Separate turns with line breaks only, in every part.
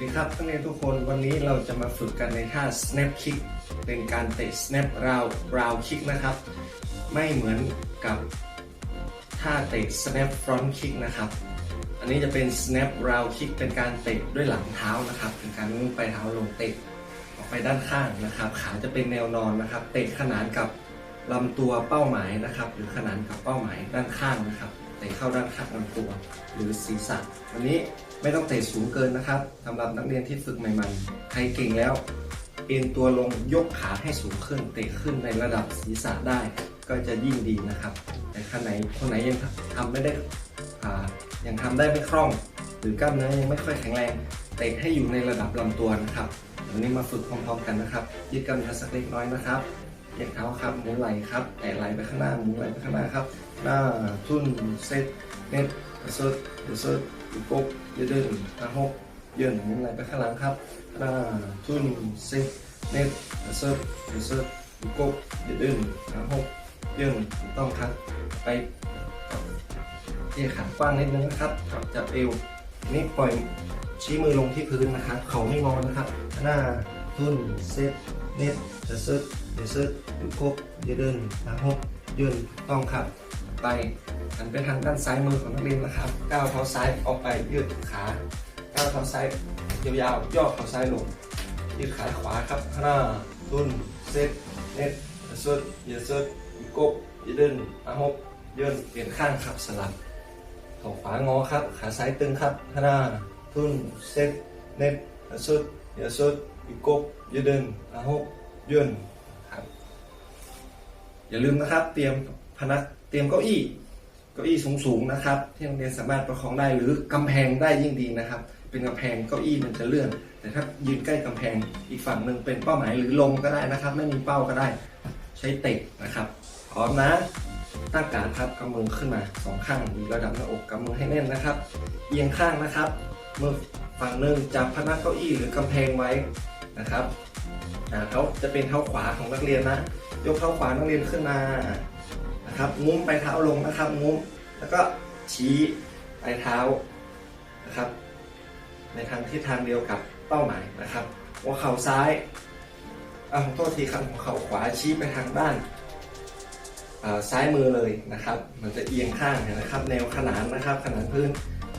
เรียนทุกคนวันนี้เราจะมาฝึกกันในท่า snap kick เป็นการเตะ snap round round kick นะครับ ไม่เหมือนกับท่าเตะ snap front kick นะครับ อันนี้จะเป็น snap round kick เป็นการเตะด้วยหลังเท้านะครับเป็นการไปเท้าลงเตะออกไปด้านข้างนะครับ ขาจะเป็นแนวนอนนะครับ เตะขนานกับลำตัวเป้าหมายนะครับ หรือขนานกับเป้าหมายด้านข้างนะครับเตะเข้าด้านข้างลำตัวหรือศีรษะวันนี้ ไม่ต้องเตะสูงเกินนะครับสำหรับนักเรียนที่ฝึกใหม่ๆ ใครเก่งแล้ว เอ็นตัวลงยกขาให้สูงขึ้น เตะขึ้นในระดับศีรษะได้ ก็จะยิ่งดีนะครับ แต่คนไหนคนไหนยังทำไม่ได้อ่ายังทำได้ไม่คล่อง หรือกล้ามเนื้อยังไม่ค่อยแข็งแรง เตะให้อยู่ในระดับลำตัวนะครับวันนี้มาฝึกพร้อมๆกันนะครับ ยืดกล้ามเนื้อสักเล็กน้อยนะครับเหยียดเท้าครับหมุนไหล่ครับแตะไหล่ไปข้างหน้าหมุนไหล่ไปข้างหน้าครับหน้าทุ่นเซตเน็ตเซิร์ฟเซิร์ฟ ยูกบยืดเดินหน้าหกยืนหมุนไหลไปข้างหลังครับหน้าทุ่นเซตเน็ตเซิร์ฟเซิร์ฟยูกบยืดเดินหน้าหกยืนถูกต้องครับไปที่ขากว้างนิดนึงนะครับจับเอวนี่ปล่อยชี้มือลงที่พื้นนะครับ เขาไม่งอนะครับ หน้าทุ่นเซตเน็ตเซิร์ฟเซิร์ฟยูกบยืดเดินหน้าหกยืนต้องครับ ไปหันไปทางด้านซ้ายมือของนักเรียนนะครับ ก้าวเท้าซ้ายออกไปยืดขา ก้าวเท้าซ้ายยาวๆ ย่อเท้าซ้ายลง ยืดขาขวาครับหน้าตุนเซตเน็ตสุดยืดสุดกบยืดเดินอาหกยืนเปลี่ยนข้างครับสลับขาขวางอครับ ขาซ้ายตึงครับหน้าตุนเซตเน็ตสุดยืดสุดกบยืดเดินอาหกยืนครับอย่าลืมนะครับ เตรียมพนัก เตรียมเก้าอี้เก้าอี้สูงๆนะครับ ที่นักเรียนสามารถประคองได้หรือกำแพงได้ยิ่งดีนะครับ เป็นกำแพงเก้าอี้มันจะเลื่อน แต่ถ้ายืนใกล้กำแพงอีกฝั่งหนึ่งเป็นเป้าหมายหรือลงก็ได้นะครับ ไม่มีเป้าก็ได้ใช้เตะนะครับพร้อมนะตั้งการครับกำมือขึ้นมาสองข้างอยู่ระดับหน้าอกกำมือให้แน่นนะครับ เอียงข้างนะครับมือฝั่งหนึ่งจับพนักเก้าอี้หรือกำแพงไว้นะครับอ่าเขาจะเป็นเท้าขวาของนักเรียนนะ ยกเท้าขวานักเรียนขึ้นมา นะครับงุ้มไปเท้าลงนะครับงุ้ม แล้วก็ชี้ปลายเท้านะครับ ในทางทิศทางเดียวกับเป้าหมายนะครับหัวเข่าซ้ายอ่าขอโทษทีครับหัวเข่าขวาชี้ไปทางด้านาซ้ายมือเลยนะครับ มันจะเอียงข้างนะครับ แนวขนานนะครับ ขนานพื้น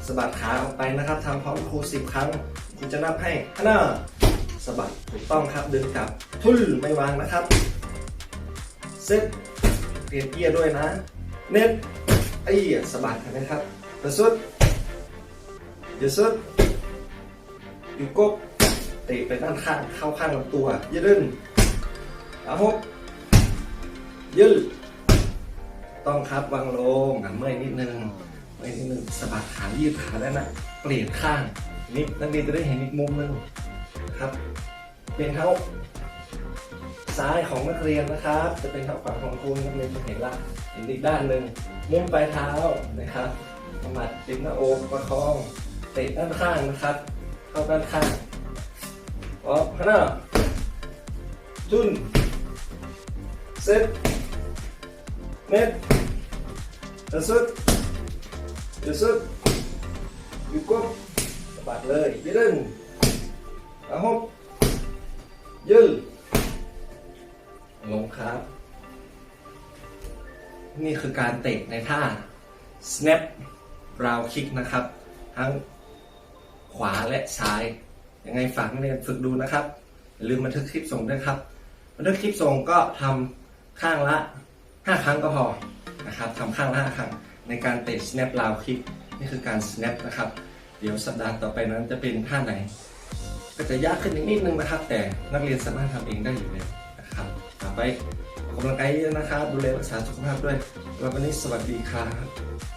สะบัดขาออกไปนะครับทำพร้อมครูสิบครั้งครูจะนับให้ห้าหน้าสะบัดถูกต้องครับดึงกลับทุลไม่วางนะครับเซต เปลี่ยนเกียด้วยนะ เน็ตไอ้ยสบัดเห็นไหมครับเดี๋ยวสุดเดี๋ยวสุดอยู่กบเตะไปด้านข้างเข้าข้างลำตัว ยืดดึงอาหกยืดต้องครับวางลงอะเมื่อยนิดนึงเมื่อยนิดนึงสะบัดขายืดขาได้นะเปลี่ยนข้างนี่นักเรียนจะได้เห็นอีกมุมหนึงครับเปลี่ยนเท้า ซ้ายของนักเรียนนะครับ จะเป็นเท้าขวาของคุณนักเรียนจะเห็นละเห็นอีกด้านหนึ่งมุมปลายเท้านะครับประมาทติดหน้าอกประคองเตะด้านข้างนะครับ เข้าด้านข้างออกข้างหน้าจุนเซตเน็ตเดยวสุดเดสุดอยู่กบสะบัดเลยยืดดึงอาหกยืด นี่คือการเตะในท่า snap round kick นะครับ ทั้งขวาและซ้าย ยังไงฝากนักเรียนฝึกดูนะครับ อย่าลืมบันทึกคลิปส่งด้วยครับ บันทึกคลิปส่งก็ทำข้างละ 5 ครั้งก็พอนะครับทำข้างละ5ครั้งในการเตะ snap round kick นี่คือการ snap นะครับ เดี๋ยวสัปดาห์ต่อไปนั้นจะเป็นท่าไหน ก็จะยากขึ้นนิดนึงนะครับ แต่นักเรียนสามารถทำเองได้อยู่แล้วนะครับต่อไป ออกกำลังกายเยอะนะครับ ดูแลรักษาสุขภาพด้วย แล้ววันนี้สวัสดีครับ